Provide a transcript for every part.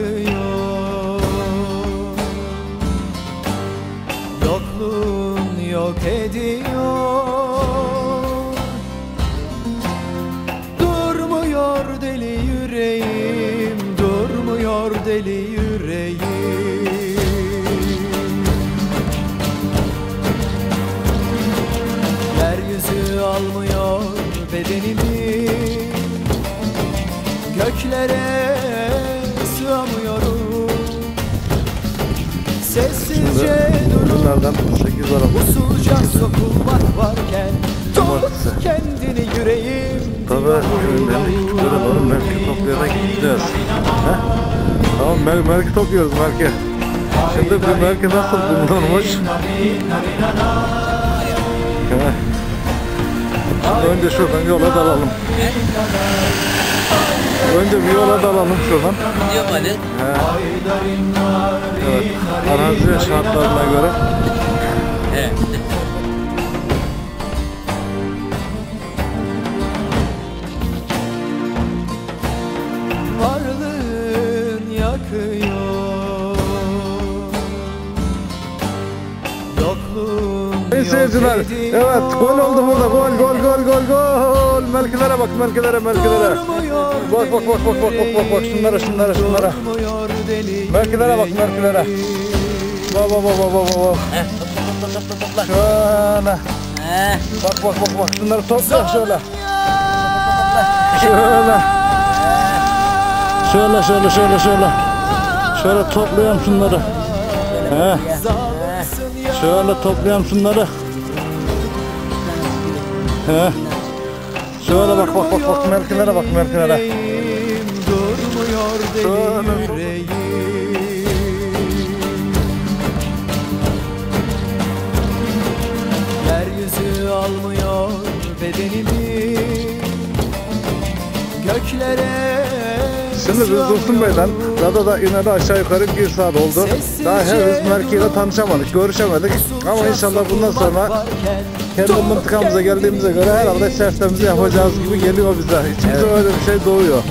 yakıyor Yokluğun yok ediyor. Durmuyor deli yüreğim Durmuyor deli yüreğim. Yeryüzü almıyor bedenimi. Göklere Durup Bunlardan 8 var kendini yüreğim Tabii köyünden böyle doğru merke toplayarak gideceğiz. Tamam mer merke topluyoruz merke. Şimdi bu merke nasıl bulunurmuş? He. Şimdi önce şuradan yola dalalım. Önce bir yola dalalım şuradan. Diyor mu Ali? He. Evet. Arazi şartlarına göre Evet. Seyirciler, evet gol oldu burada. Gol, gol, gol, gol, gol. Melkelere bak, melkelere, melkelere. Bak, bak, bak, bak, bak, bak, bak, bak. Şunlara, şunlara, şunlara. Merkelere bak, merkelere. Bak, bak, bak, bak, bak, bak. Topla. Şöyle. Heh, Bak, bak, bak, bak. Şunları topla şöyle. Şöyle. Şöyle, şöyle, şöyle, şöyle. Şöyle toplayalım şunları. He. Şöyle toplayalım şunları. He. Şöyle bak bak bak bak merkelere bak merkelere. Şöyle. Yeryüzü almıyor bedenimi Şimdi biz Dursun Bey'den Radada ineli aşağı yukarı bir saat oldu. Daha henüz merkeyle tanışamadık, görüşemedik. Ama inşallah bundan sonra kendi mıntıkamıza geldiğimize göre herhalde sertemizi yapacağız gibi geliyor bize. İçimize öyle bir şey doğuyor.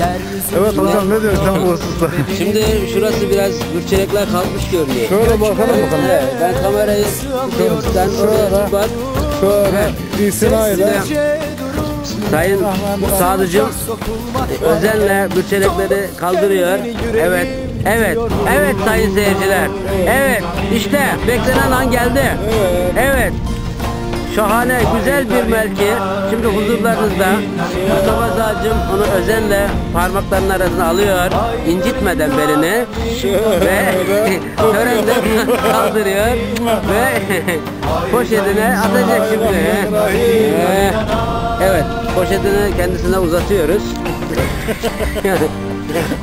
Evet hocam ne diyorsun bu hususta? Şimdi şurası biraz gürçelekler kalkmış görünüyor. Şöyle bakalım bakalım. Evet, ben kamerayı tutuyorum. Sen oraya bak. Şöyle itinayla. Sayın Sadıcım özenle gürçelekleri kaldırıyor. Evet, evet, evet sayın seyirciler. Evet, işte beklenen an geldi. Evet. Şahane, güzel bir melki. Şimdi huzurlarınızda Mustafa Sağcım onu özenle parmaklarının arasına alıyor. incitmeden belini. Ve törende kaldırıyor. Ve poşetine atacak şimdi. Evet, poşetini kendisine uzatıyoruz.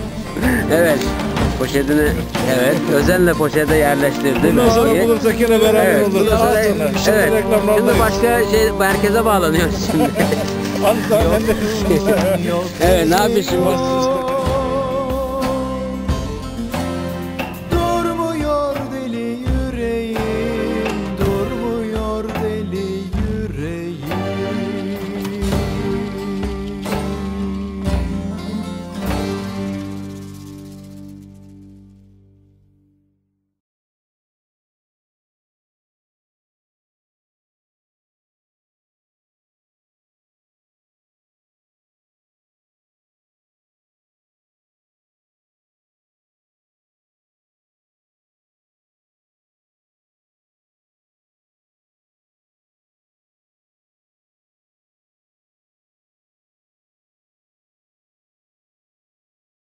evet, poşetini evet özenle poşete yerleştirdi. Bundan sonra melkiyi. bulursak yine beraber Evet, oluruz. bundan sonra- evet. reklamlardayız. Şimdi başka şey merkeze bağlanıyoruz şimdi. De- evet, ne yapıyorsun şimdi?